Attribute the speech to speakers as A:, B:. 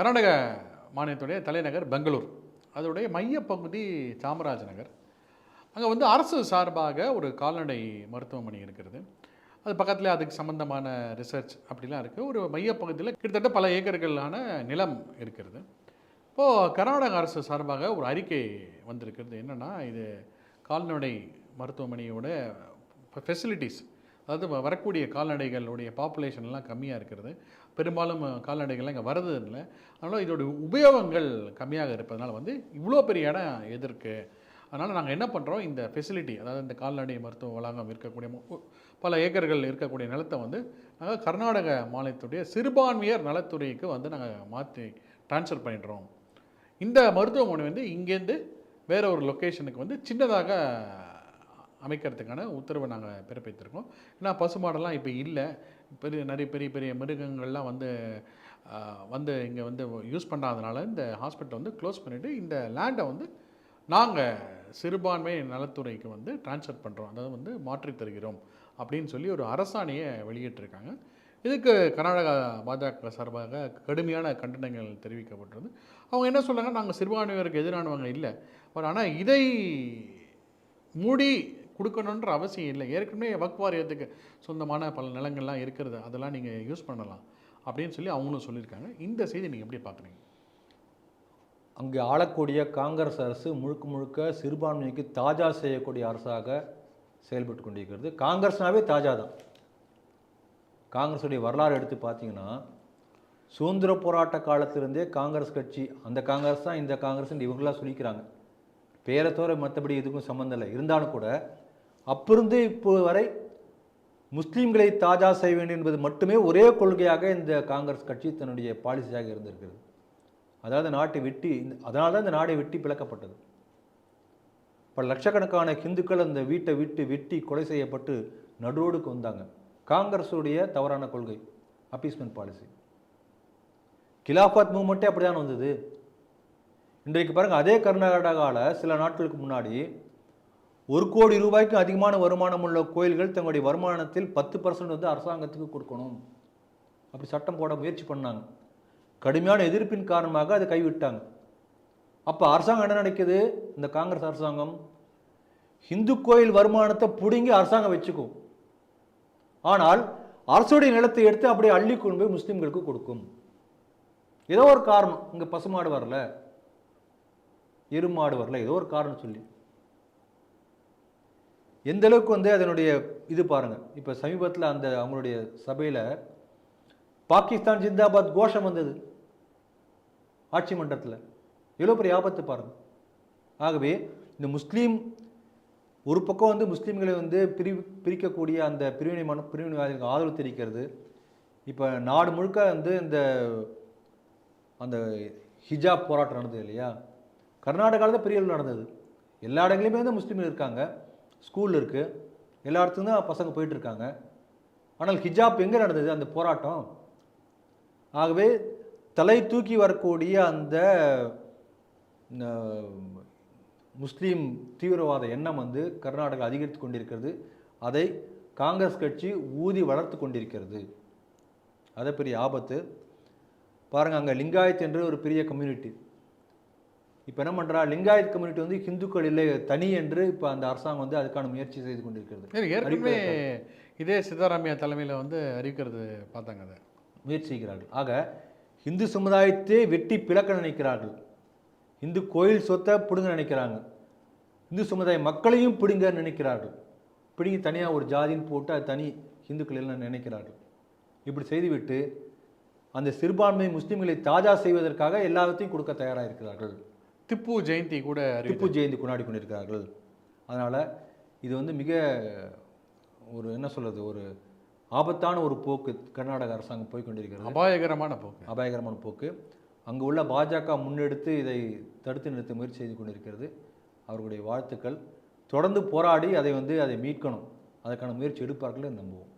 A: கர்நாடக மாநிலத்துடைய தலைநகர் பெங்களூர். அதோடைய மையப்பகுதி சாமராஜ் நகர் அங்கே வந்து அரசு சார்பாக ஒரு கால்நடை மருத்துவமனை இருக்கிறது. அது பக்கத்தில் அதுக்கு சம்மந்தமான ரிசர்ச் அப்படிலாம் இருக்குது ஒரு மையப்பகுதியில் கிட்டத்தட்ட பல ஏக்கர்களான நிலம் இருக்கிறது. இப்போது கர்நாடக அரசு சார்பாக ஒரு அறிக்கை வந்திருக்கிறது. என்னென்னா இது கால்நடை மருத்துவமனையோட ஃபெசிலிட்டிஸ் அதாவது வரக்கூடிய கால்நடைகளுடைய பாப்புலேஷன்லாம் கம்மியாக இருக்கிறது. பெரும்பாலும் கால்நடைகள்லாம் இங்கே வரது இல்லை. அதனால் இதோடைய உபயோகங்கள் கம்மியாக இருப்பதனால வந்து இவ்வளோ பெரிய இடம் எதிர்க்கு. அதனால் நாங்கள் என்ன பண்ணுறோம் இந்த ஃபெசிலிட்டி அதாவது இந்த கால்நடை மருத்துவ வளாகம் இருக்கக்கூடிய பல ஏக்கர்கள் இருக்கக்கூடிய நிலத்தை வந்து நாங்கள் கர்நாடக மாநிலத்துடைய சிறுபான்மையர் நலத்துறைக்கு வந்து நாங்கள் மாற்றி ட்ரான்ஸ்ஃபர் பண்ணிடுறோம். இந்த மருத்துவமனை வந்து இங்கேருந்து வேற ஒரு லொக்கேஷனுக்கு வந்து சின்னதாக அமைக்கிறதுக்கான உத்தரவை நாங்கள் பிறப்பித்திருக்கோம். ஏன்னா பசுமாடெல்லாம் இப்போ இல்லை. பெரிய நிறைய பெரிய பெரிய மிருகங்கள்லாம் வந்து வந்து இங்கே வந்து யூஸ் பண்ணாதனால இந்த ஹாஸ்பிட்டல் வந்து க்ளோஸ் பண்ணிவிட்டு இந்த லேண்டை வந்து நாங்கள் சிறுபான்மை நலத்துறைக்கு வந்து டிரான்ஸ்ஃபர் பண்ணுறோம் அதாவது வந்து மாற்றி தருகிறோம் அப்படின்னு சொல்லி ஒரு அரசாணையை வெளியிட்டிருக்காங்க. இதுக்கு கர்நாடகா பாஜக சார்பாக கடுமையான கண்டனங்கள் தெரிவிக்கப்பட்டது அவங்க என்ன சொல்கிறாங்க நாங்கள் சிறுபான்மையினருக்கு எதிரானவங்க இல்லை. பட் ஆனால் இதை மூடி கொடுக்கணுன்ற அவசியம் இல்லை. ஏற்கனவே வக்ஃப் வாரியத்துக்கு சொந்தமான பல நிலங்கள்லாம் இருக்கிறது. அதெல்லாம் நீங்கள் யூஸ் பண்ணலாம் அப்படின்னு சொல்லி அவங்களும் சொல்லியிருக்காங்க. இந்த செய்தி நீங்கள் எப்படி பார்க்குறீங்க?
B: அங்கே ஆளக்கூடிய காங்கிரஸ் அரசு முழுக்க முழுக்க சிறுபான்மைக்கு தாஜா செய்யக்கூடிய அரசாக செயல்பட்டு கொண்டிருக்கிறது. காங்கிரஸ்னாவே தாஜா தான். காங்கிரஸுடைய வரலாறு எடுத்து பார்த்தீங்கன்னா சுதந்திர போராட்ட காலத்திலிருந்தே காங்கிரஸ் கட்சி அந்த காங்கிரஸ் தான் இந்த காங்கிரஸ் இவங்களாம் சொல்லிக்கிறாங்க. பேரை தவிர மற்றபடி எதுக்கும் சம்மந்தம் இல்லை. இருந்தாலும் கூட அப்பிருந்து இப்போ வரை முஸ்லீம்களை தாஜா செய்ய வேண்டும் என்பது மட்டுமே ஒரே கொள்கையாக இந்த காங்கிரஸ் கட்சி தன்னுடைய பாலிசியாக இருந்திருக்கிறது. அதாவது நாட்டை வெட்டி அதனால தான் இந்த நாடை வெட்டி பிளக்கப்பட்டது. பல லட்சக்கணக்கான ஹிந்துக்கள் அந்த வீட்டை விட்டு வெட்டி கொலை செய்யப்பட்டு நடுரோடுக்கு வந்தாங்க. காங்கிரஸுடைய தவறான கொள்கை அப்பீஸ்மெண்ட் பாலிசி. கிலாஃபத் மூமெண்ட்டே அப்படிதான் வந்தது. இன்றைக்கு பாருங்கள் அதே கர்நாடகாவில் சில நாட்களுக்கு முன்னாடி ஒரு கோடி ரூபாய்க்கும் அதிகமான வருமானம் உள்ள கோயில்கள் தங்களுடைய வருமானத்தில் பத்து பர்சன்ட் வந்து அரசாங்கத்துக்கு கொடுக்கணும். அப்படி சட்டம் போட முயற்சி பண்ணாங்க. கடுமையான எதிர்ப்பின் காரணமாக அதை கைவிட்டாங்க. அப்போ அரசாங்கம் என்ன நினைக்குது? இந்த காங்கிரஸ் அரசாங்கம் இந்து கோயில் வருமானத்தை பிடுங்கி அரசாங்கம் வச்சுக்கும். ஆனால் அரசுடைய நிலத்தை எடுத்து அப்படியே அள்ளி கொண்டு போய் முஸ்லீம்களுக்கு கொடுக்கும். ஏதோ ஒரு காரணம். இங்கே பசுமாடு வரல. எருமாடு வரல. ஏதோ ஒரு காரணம் சொல்லி. எந்த அளவுக்கு வந்து அதனுடைய இது பாருங்கள் இப்போ சமீபத்தில் அந்த அவங்களுடைய சபையில் பாகிஸ்தான் ஜிந்தாபாத் கோஷம் வந்தது. ஆட்சி மன்றத்தில். எவ்வளோ பெரிய ஆபத்து பாருங்கள் ஆகவே இந்த முஸ்லீம் ஒரு பக்கம் வந்து முஸ்லீம்களை வந்து பிரி பிரிக்கக்கூடிய அந்த பிரிவினை மன பிரிவினைவாதிகளுக்கு ஆதரவு தெரிவிக்கிறது. இப்போ நாடு முழுக்க வந்து இந்த அந்த ஹிஜாப் போராட்டம் நடந்தது இல்லையா? கர்நாடகாவில் தான் பெரிய நடந்தது. எல்லா இடங்களையுமே வந்து முஸ்லீம்கள் இருக்காங்க. ஸ்கூல் இருக்குது எல்லா இடத்துக்கும் தான் பசங்க போயிட்டுருக்காங்க. ஆனால் ஹிஜாப் எங்கே நடந்தது? அந்த போராட்டம். ஆகவே தலை தூக்கி வரக்கூடிய அந்த முஸ்லீம் தீவிரவாத எண்ணம் வந்து கர்நாடகா அதிகரித்து கொண்டிருக்கிறது. அதை காங்கிரஸ் கட்சி ஊதி வளர்த்து கொண்டிருக்கிறது. அதை பெரிய ஆபத்து. பாருங்கள் அங்கே லிங்காயத் என்று ஒரு பெரிய கம்யூனிட்டி இப்போ என்ன பண்ணுறா லிங்காயத் கம்யூனிட்டி வந்து ஹிந்துக்கள் இல்லை தனி என்று இப்போ அந்த அரசாங்கம் வந்து அதுக்கான முயற்சி செய்து கொண்டிருக்கிறது.
A: ஏற்கனவே இதே சித்தாராமையா தலைமையில் வந்து அறிவிக்கிறது பார்த்தாங்க அதை.
B: முயற்சி செய்கிறார்கள் ஆக இந்து சமுதாயத்தை வெட்டி பிளக்க நினைக்கிறார்கள். இந்து கோயில் சொத்தை பிடுங்க நினைக்கிறாங்க. இந்து சமுதாய மக்களையும் பிடுங்க நினைக்கிறார்கள். பிடுங்கி தனியாக ஒரு ஜாதின்னு போட்டு அது தனி இந்துக்கள் எல்லாம் நினைக்கிறார்கள். இப்படி செய்துவிட்டு அந்த சிறுபான்மை முஸ்லிம்களை தாஜா செய்வதற்காக எல்லாத்தையும் கொடுக்க தயாராக இருக்கிறார்கள்
A: திப்பு ஜெயந்தி கூட
B: திப்பு ஜெயந்தி கொண்டாடி கொண்டிருக்கிறார்கள். அதனால் இது வந்து மிக ஒரு என்ன சொல்றது ஒரு ஆபத்தான ஒரு போக்கு கர்நாடக அரசாங்கம் போய் கொண்டிருக்கிறது.
A: அபாயகரமான போக்கு.
B: அபாயகரமான போக்கு. அங்கு உள்ள பாஜக முன்னெடுத்து இதை தடுத்து நிறுத்த முயற்சி செய்து கொண்டிருக்கிறது. அவர்களுடைய வாழ்த்துக்கள். தொடர்ந்து போராடி அதை வந்து அதை மீட்கணும். அதற்கான முயற்சி எடுப்பார்கள் நம்புவோம்.